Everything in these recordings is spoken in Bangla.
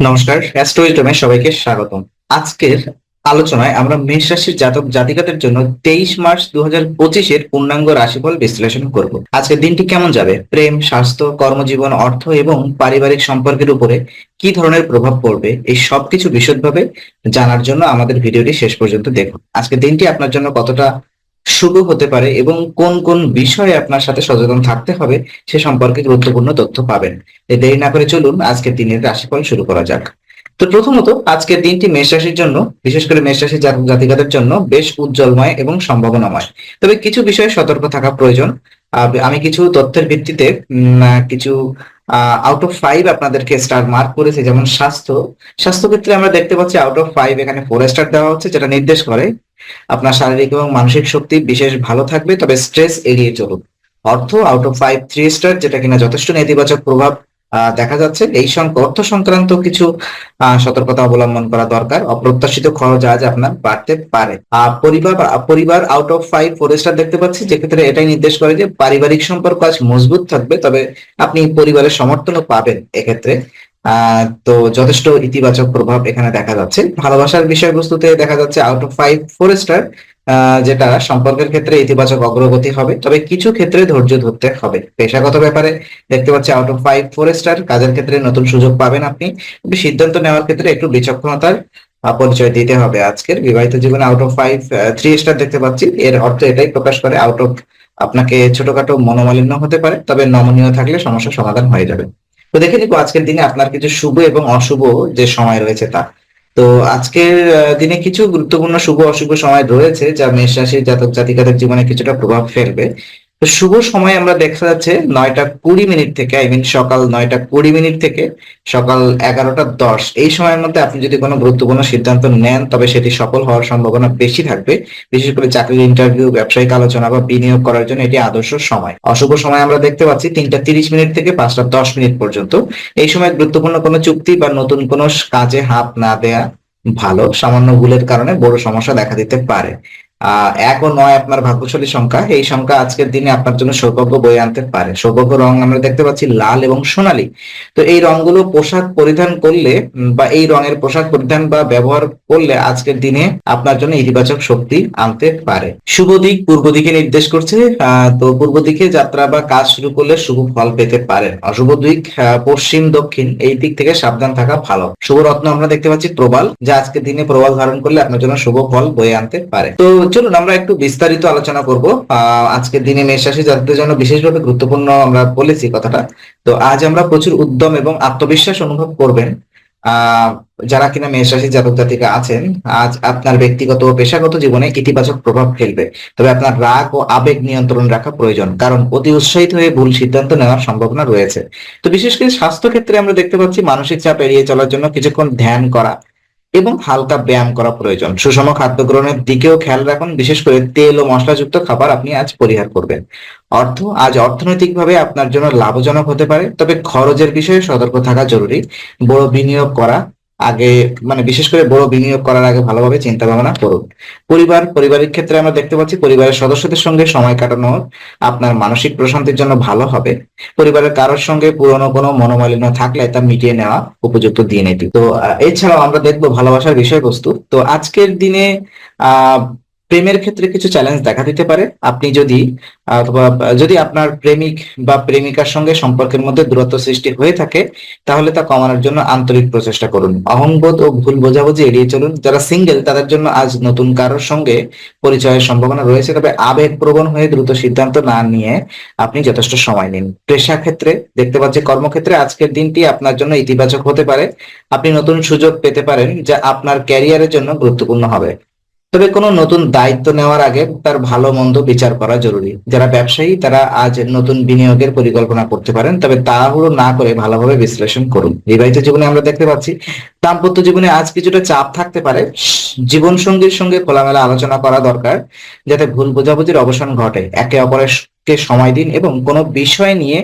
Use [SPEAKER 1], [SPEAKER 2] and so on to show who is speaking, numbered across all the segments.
[SPEAKER 1] নমস্কার অ্যাস্ট্রোইজমে সবাইকে স্বাগতম। আজকের আলোচনায় আমরা মেষ রাশির জাতক জাতিকাদের জন্য তেইশ মার্চ দু হাজার পঁচিশের পূর্ণাঙ্গ রাশিফল বিশ্লেষণ করব। আজকের দিনটি কেমন যাবে? প্রেম, স্বাস্থ্য, কর্মজীবন, অর্থ এবং পারিবারিক সম্পর্কের উপরে কি ধরনের প্রভাব পড়বে, এই সবকিছু বিশদভাবে জানার জন্য আমাদের ভিডিওটি শেষ পর্যন্ত দেখুন। আজকের দিনটি আপনার জন্য কতটা শুভ হতে পারে এবং কোন কোন বিষয়ে আপনার সাথে সচেতন থাকতে হবে সে সম্পর্কে গুরুত্বপূর্ণ তথ্য পাবেন। দেরি না করে চলুন আজকের দিনের রাশিফল শুরু করা যাক। তো প্রথমত, আজকের দিনটি মেষ রাশির জন্য, বিশেষ করে মেষ রাশির জাতক জাতিকাদের জন্য বেশ উজ্জ্বলময় এবং সম্ভাবনাময়। তবে কিছু বিষয়ে সতর্ক থাকা প্রয়োজন। আমি কিছু তথ্যের ভিত্তিতে কিছু আউট অফ ফাইভ আপনাদেরকে স্টার মার্ক করেছি, যেমন স্বাস্থ্য। স্বাস্থ্য ক্ষেত্রে আমরা দেখতে পাচ্ছি আউট অফ ফাইভ এখানে ফোর স্টার দেওয়া হচ্ছে, যেটা নির্দেশ করে আপনার শারীরিক এবং মানসিক শক্তি বিশেষ ভালো থাকবে, তবে স্ট্রেস এড়িয়ে চলুন। অর্থ out of five three star যেটা কিনা যথেষ্ট নেতিবাচক প্রভাব দেখা যাচ্ছে। এই অর্থ সংক্রান্ত কিছু সতর্কতা অবলম্বন করা দরকার। অপ্রত্যাশিত খরচ আজ আপনার বাড়তে পারে। পরিবার পরিবার out of five four star দেখতে পাচ্ছি, যেক্ষেত্রে এটাই নির্দেশ করে যে পারিবারিক সম্পর্ক আজ মজবুত থাকবে, তবে আপনি পরিবারের সমর্থনও পাবেন এক্ষেত্রে। তো যথেষ্ট ইতিবাচক প্রভাব এখানে দেখা যাচ্ছে। ভালোবাসার বিষয়বস্তুতে দেখা যাচ্ছে out of five four star যেটা সম্পর্কের ক্ষেত্রে ইতিবাচক অগ্রগতি হবে, তবে কিছু ক্ষেত্রে ধৈর্য ধরতে হবে। পেশাগত ব্যাপারে দেখতে পাচ্ছি out of five four star কাজের ক্ষেত্রে নতুন সুযোগ পাবেন আপনি। সিদ্ধান্ত নেওয়ার ক্ষেত্রে একটু বিচক্ষণতার পরিচয় দিতে হবে আজকের বিবাহিত জীবনে out of five three star দেখতে পাচ্ছি। এর অর্থ এটাই প্রকাশ করে আউট অফ আপনাকে ছোটখাটো মনোমালিন্য হতে পারে, তবে নমনীয় থাকলে সমস্যার সমাধান হয়ে যাবে। তো দেখে নিব আজকের দিনে আপনার কিছু শুভ এবং অশুভ যে সময় রয়েছে তা। তো আজকের দিনে কিছু গুরুত্বপূর্ণ শুভ অশুভ সময় রয়েছে, যা মেষ রাশির জাতক জাতিকাদের জীবনে কিছুটা প্রভাব ফেলবে। তো শুভ সময় আমরা দেখা যাচ্ছে নয়টা কুড়ি মিনিট থেকে আই মিন সকাল নয়টা কুড়ি মিনিট থেকে সকাল এগারোটা দশ। এই সময়ের মধ্যে আপনি যদি কোনো গুরুত্বপূর্ণ সিদ্ধান্ত নেন, তবে সেটি সফল হওয়ার সম্ভাবনা বেশি থাকবে। বিশেষ করে চাকরির ইন্টারভিউ ব্যবসায়িক আলোচনা বা বিনিয়োগ করার জন্য এটি আদর্শ সময়। অশুভ সময় আমরা দেখতে পাচ্ছি তিনটা তিরিশ মিনিট থেকে পাঁচটা দশ মিনিট পর্যন্ত। এই সময় গুরুত্বপূর্ণ কোনো চুক্তি বা নতুন কোনো কাজে হাত না দেয়া ভালো, সামান্য ভুলের কারণে বড় সমস্যা দেখা দিতে পারে। এক ও নয় আপনার ভাগ্যশালী সংখ্যা। এই সংখ্যা আজকের দিনে আপনার জন্য সৌভাগ্য বয়ে আনতে পারে। সৌভাগ্য রং আমরা দেখতে পাচ্ছি লাল এবং সোনালী। তো এই রংগুলো পোশাক পরিধান করলে বা এই রঙের পোশাক পরিধান বা ব্যবহার করলে আজকের দিনে আপনার জন্য ইতিবাচক শক্তি আনতে পারে। শুভ দিক, পূর্ব দিকে নির্দেশ করছে। তো পূর্ব দিকে যাত্রা বা কাজ শুরু করলে শুভ ফল পেতে পারেন। অশুভ দিক পশ্চিম, দক্ষিণ, এই দিক থেকে সাবধান থাকা ভালো। শুভ রত্ন আমরা দেখতে পাচ্ছি প্রবাল, যা আজকের দিনে প্রবাল ধারণ করলে আপনার জন্য শুভ ফল বয়ে আনতে পারে। তো চলুন, আমরা একটু বিস্তারিত আলোচনা করব। আজকের দিনে মেষ রাশি যাদের জন্য বিশেষভাবে গুরুত্বপূর্ণ আমরা বলেছি কথাটা। তো আজ আমরা প্রচুর উদ্যম এবং আত্মবিশ্বাস অনুভব করবেন। যারা কিনা মেষ রাশির জাতক জাতিকা আছেন, আজ আপনার ব্যক্তিগত ও পেশাগত জীবনে ইতিবাচক প্রভাব ফেলবে। তবে আপনার রাগ ও আবেগ নিয়ন্ত্রণ রাখা প্রয়োজন, কারণ অতি উৎসাহিত হয়ে ভুল সিদ্ধান্ত নেওয়ার সম্ভাবনা রয়েছে। তো বিশেষ করে স্বাস্থ্য ক্ষেত্রে আমরা দেখতে পাচ্ছি মানসিক চাপ এড়িয়ে চলার জন্য কিছুক্ষণ ধ্যান করা এবং হালকা ব্যায়াম করা প্রয়োজন। সুষম খাদ্য গ্রহণের দিকেও খেয়াল রাখুন, বিশেষ করে তেল ও মশলাযুক্ত খাবার আপনি আজ পরিহার করবেন। অর্থ, আজ অর্থনৈতিকভাবে আপনার জন্য লাভজনক হতে পারে, তবে খরচের বিষয়ে সতর্ক থাকা জরুরি। বড় বিনিয়োগ করা আগে মানে বিশেষ করে বড় বিনিয়োগ করার আগে ভালোভাবে চিন্তা ভাবনা করুন। পরিবার, পরিবারের ক্ষেত্রে আমরা দেখতে পাচ্ছি পরিবারের সদস্যদের সঙ্গে সময় কাটানো আপনার মানসিক প্রশান্তির জন্য ভালো হবে। পরিবারের কারোর সঙ্গে পুরনো কোনো মনোমালিন্য থাকলে তা মিটিয়ে নেওয়া উপযুক্ত দিন এটি। তো এছাড়াও আমরা দেখব ভালোবাসার বিষয়বস্তু। তো আজকের দিনে, আহ প্রেমের ক্ষেত্রে কিছু চ্যালেঞ্জ দেখা দিতে পারে। আপনি যদি, অথবা যদি আপনার প্রেমিক বা প্রেমিকার সঙ্গে সম্পর্কের মধ্যে দূরত্ব সৃষ্টি হয়ে থাকে, তাহলে তা কমানোর জন্য আন্তরিক প্রচেষ্টা করুন। অহংবোধ ও ভুল বোঝাবুঝি এড়িয়ে চলুন। যারা সিঙ্গেল তাদের জন্য আজ নতুন কারোর সঙ্গে পরিচয়ের সম্ভাবনা রয়েছে। তবে আবেগপ্রবণ হয়ে দ্রুত সিদ্ধান্ত না নিয়ে আপনি যথেষ্ট সময় নিন। পেশা ক্ষেত্রে দেখতে পাচ্ছি কর্মক্ষেত্রে আজকের দিনটি আপনার জন্য ইতিবাচক হতে পারে। আপনি নতুন সুযোগ পেতে পারেন, যা আপনার ক্যারিয়ারের জন্য গুরুত্বপূর্ণ হবে। তবে কোনো নতুন দায়িত্ব নেওয়ার আগে তার ভালো মন্দ বিচার করা জরুরি। যারা ব্যবসায়ী, তারা আজ নতুন বিনিয়োগের পরিকল্পনা করতে পারেন, তবে তাড়াহুড়ো না করে ভালোভাবে বিশ্লেষণ করুন। বিবাহিত জীবনে আমরা দেখতে পাচ্ছি, দাম্পত্য জীবনে আজ কিছুটা চাপ থাকতে পারে। জীবন সঙ্গীর সঙ্গে খোলামেলা আলোচনা করা দরকার, যাতে ভুল বোঝাবুঝির অবসান ঘটে। একে অপরের সময় দিন এবং কোনো বিষয় নিয়ে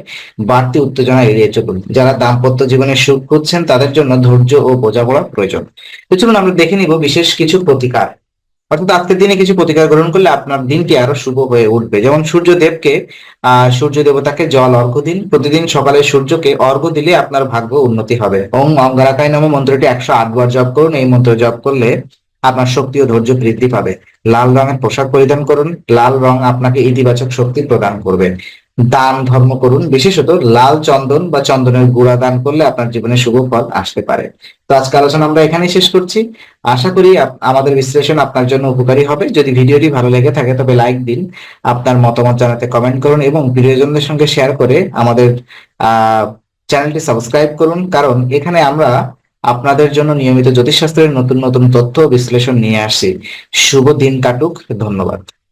[SPEAKER 1] বাড়তি উত্তেজনা এড়িয়ে চলুন। যারা দাম্পত্য জীবনে সুখ খুঁজছেন, তাদের জন্য ধৈর্য ও বোঝাপড়া প্রয়োজন। চলুন আমরা দেখে নিব বিশেষ কিছু প্রতিকার। অর্থাৎ আজকের দিনে কিছু প্রতিকার গ্রহণ করলে আপনার দিনটি আরও শুভ হয়ে উঠবে। যেমন সূর্যদেবকে আহ সূর্য দেবতাকে জল, অর্ঘ্য দিন। প্রতিদিন সকালে সূর্যকে অর্ঘ্য দিলে আপনার ভাগ্য উন্নতি হবে। ওম অঙ্গারাকায় নাম মন্ত্রটি একশো আটবার জপ করুন। এই মন্ত্র জপ করলে আপনার শক্তি ও ধৈর্য বৃদ্ধি পাবে। লাল রঙের পোশাক পরিধান করুন। লাল রং আপনাকে ইতিবাচক শক্তি প্রদান করবে। দান ধর্ম করুন। বিশেষত লাল চন্দন বা চন্দনের গুঁড়া দান করলে আপনার জীবনে শুভ ফল আসতে পারে। তো আজকে আলোচনা আমরা এখানেই শেষ করছি। আশা করি আমাদের বিশ্লেষণ আপনার জন্য উপকারী হবে। যদি ভিডিওটি ভালো লেগে থাকে তবে লাইক দিন, আপনার মতামত জানাতে কমেন্ট করুন এবং প্রিয়জনদের সঙ্গে শেয়ার করে আমাদের চ্যানেলটি সাবস্ক্রাইব করুন। কারণ এখানে আমরা আপনাদের জন্য নিয়মিত জ্যোতিষশাস্ত্রের নতুন নতুন তথ্য বিশ্লেষণ নিয়ে আসি শুভ দিন কাটুক। ধন্যবাদ।